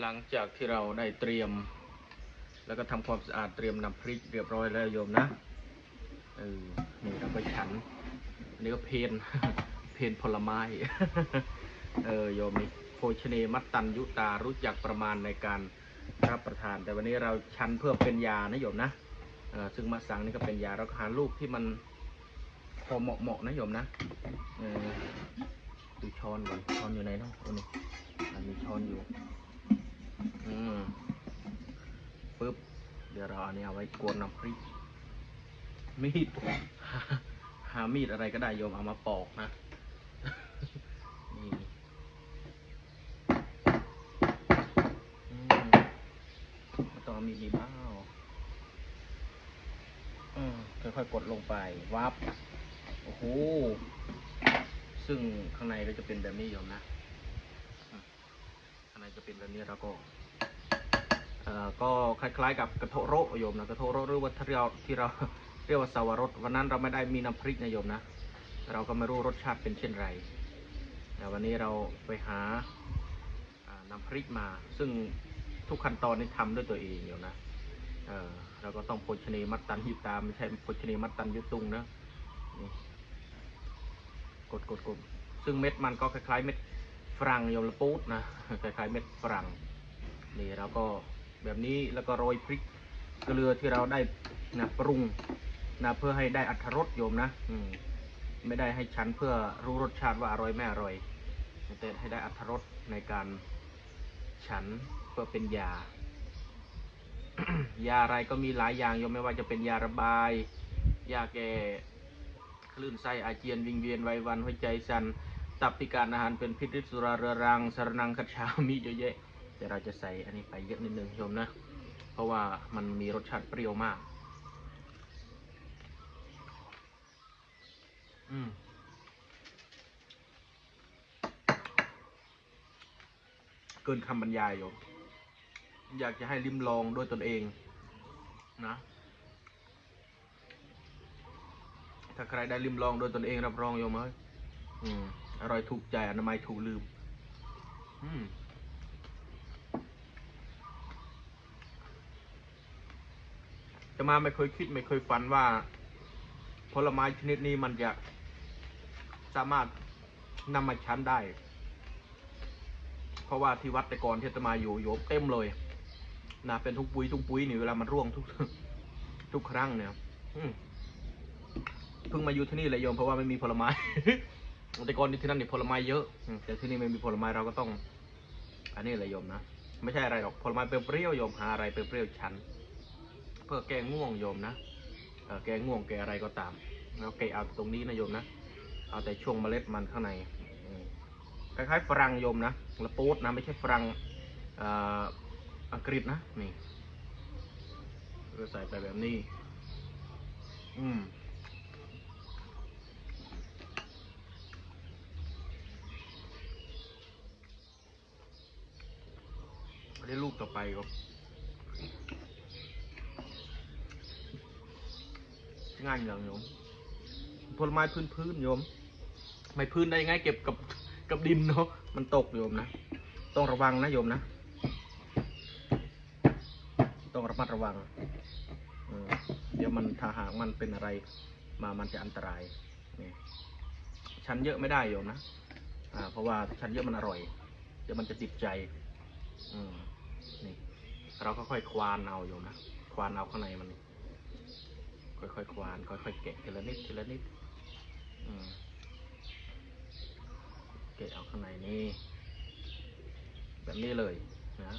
หลังจากที่เราได้เตรียม แล้วก็ทำความสะอาดเตรียมน้ำพริกเรียบร้อยแล้วโยมนะเออนี่เราก็ฉันอันนี้ก็เพนเพนผลไม้เออโยมนี่โภชเนมัตตัญยุตารู้จักประมาณในการรับประทาน แต่วันนี้เราชันเพื่อเป็นยานะโยมนะเออซึ่งมะสังนี่ก็เป็นยาเราก็หาลูกที่มันพอเหมาะเหมาะนะโยมนะเออดูช้อนก่อนช้อนอยู่ไหนเนาะโอ้นี่มันมีช้อนอยู่ อืมปึ๊บ เดี๋ยวเราเอาอันนี้เอาไว้กวนน้ำพริก มีดหามีดอะไรก็ได้โยมเอามาปอกนะนี่อืมมันต้องเอามีดดีบ้าวค่อยๆกดลงไป วับ โอ้โห ซึ่งข้างในก็จะเป็นแบบนี้โยมนะ ข้างในจะเป็นแบบนี้แล้วก็ ก็คล้ายๆ กับกระโทโรโยมนะกระโทโรหรือว่าที่เราที่เราเรียกว่าสาวรสวันนั้นเราไม่ได้มีน้ำพริกนะโยมนะ เราก็ไม่รู้รสชาติเป็นเช่นไรแต่วันนี้เราไปหาน้ำพริกมา ซึ่งทุกขั้นตอนนี้ทำด้วยตัวเองโยมนะเออเราก็ต้องโภชเนมัตตันยุตาไม่ใช่โภชเนมัตตันยุตุงนะนี่กดกดกดซึ่งเม็ดมันก็คล้ายๆเม็ดฝรั่งโยมละปูดนะคล้ายๆเม็ดฝรั่งนี่เราก็ แบบนี้แล้วก็โรยพริกเกลือที่เราได้นะปรุงนะเพื่อให้ได้อัตรสโยมนะอืมไม่ได้ให้ฉันเพื่อรู้รสชาติว่าอร่อยไม่อร่อย แต่ให้ได้อัตรสในการฉันเพื่อเป็นยา ยาอะไรก็มีหลายอย่างโยมไม่ว่าจะเป็นยาระบาย ยาแก้คลื่นไส้อาเจียนวิงเวียนไววันหัวใจสั่นตับพิการอาหารเป็นพิษฤทธิ์สุราเรือรังสารนังคัดชามีเยอะแยะ แต่เราจะใส่อันนี้ไปเยอะนิดนึงโยมนะ เพราะว่ามันมีรสชาติเปรี้ยวมาก อืมเกินคำบรรยายโยม อยากจะให้ลิ้มลองด้วยตนเอง นะ ถ้าใครได้ลิ้มลองด้วยตนเองรับรองโยมเอ้ย อืม อร่อยถูกใจอนามัยถูกลืม อืม จะมาไม่เคยคิดไม่เคยฝันว่าผลไม้ชนิดนี้มันจะสามารถนำมาชั้นได้ เพราะว่าที่วัดแต่ก่อนที่อาตมาอยู่โยมเต็มเลยนะเป็นทุกปุ๋ยทุกปุ๋ยนี่เวลามันร่วงทุกทุกครั้งเนี่ยเพิ่งมาอยู่ที่นี่เลยโยมเพราะว่าไม่มีผลไม้แต่ก่อนที่นั่นนี่ผลไม้เยอะแต่ที่นี่ไม่มีผลไม้เราก็ต้อง อันนี้เลยโยมนะไม่ใช่อะไรหรอกผลไม้เปรี้ยวโยมหาอะไรเปรี้ยวชั้น พื่อแก้ง่วงโยมนะแก้ง่วงแก้อะไรก็ตามแล้วแกเอาตรงนี้นะโยมนะ เอาแต่ช่วงเมล็ดมันข้างในคล้ายๆฝรั่งโยมนะละปูดนะไม่ใช่ฝรั่งอ,อังกฤษนะนี่ก็ใส่ไปแบบนี้ อืมอันนี้ลูกต่อไปครับ ง่ายอย่างโยมผลไม้พื้นพื้นๆโยม ไม่พื้นได้ยังไงเก็บกับกับดินเนาะมันตกโยมนะต้องระวังนะโยมนะ ต้องระมัดระวังเดี๋ยวมันถ้าหากมันเป็นอะไร มามันจะอันตรายนี่ชั้นเยอะไม่ได้โยมนะอ่าเพราะว่าชั้นเยอะมันอร่อย เดี๋ยวมันจะติดใจอืมนี่เราก็ค่อยควานเอาโยมนะควานเอาข้างในมัน ค่อยๆควานค่อยๆแกะทีละนิดทีละนิดอืมแกะเอาข้างในนี่แบบนี้เลยนะ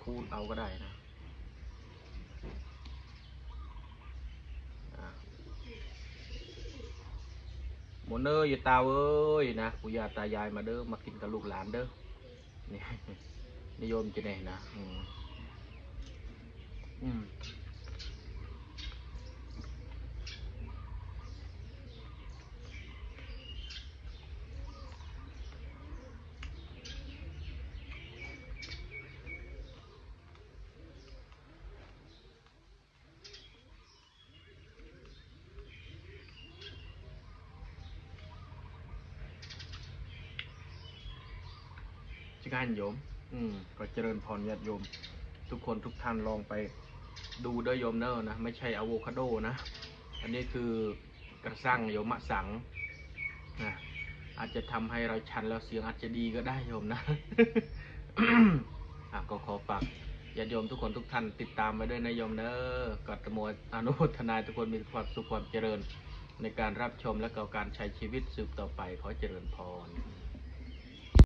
คูดๆเอาก็ได้นะมนเด้ออย่าตาเอ้ยนะปู่ย่าตายายมาเด้อมากินกับลูกหลานเด้อนี่นิยมจะไหนนะอืมอืม จะงานโยม อืมก็เจริญพรญาติโยม ทุกคนทุกท่านลองไปดูเด้อโยมเนอะนะ ไม่ใช่อะโวคาโดนะ อันนี้คือกระสังโยมมะสังนะอาจจะทำให้เราชันแล้วเสียงอาจจะดีก็ได้โยมนะอะก็ขอฝากญาติโยมทุกคนทุกท่านติดตามไปด้วยนะโยมเนอะกัตโมอนุโมทนาทุกคนมีความสุขความเจริญในการรับชมและก็การใช้ชีวิตสืบต่อไปขอเจริญพร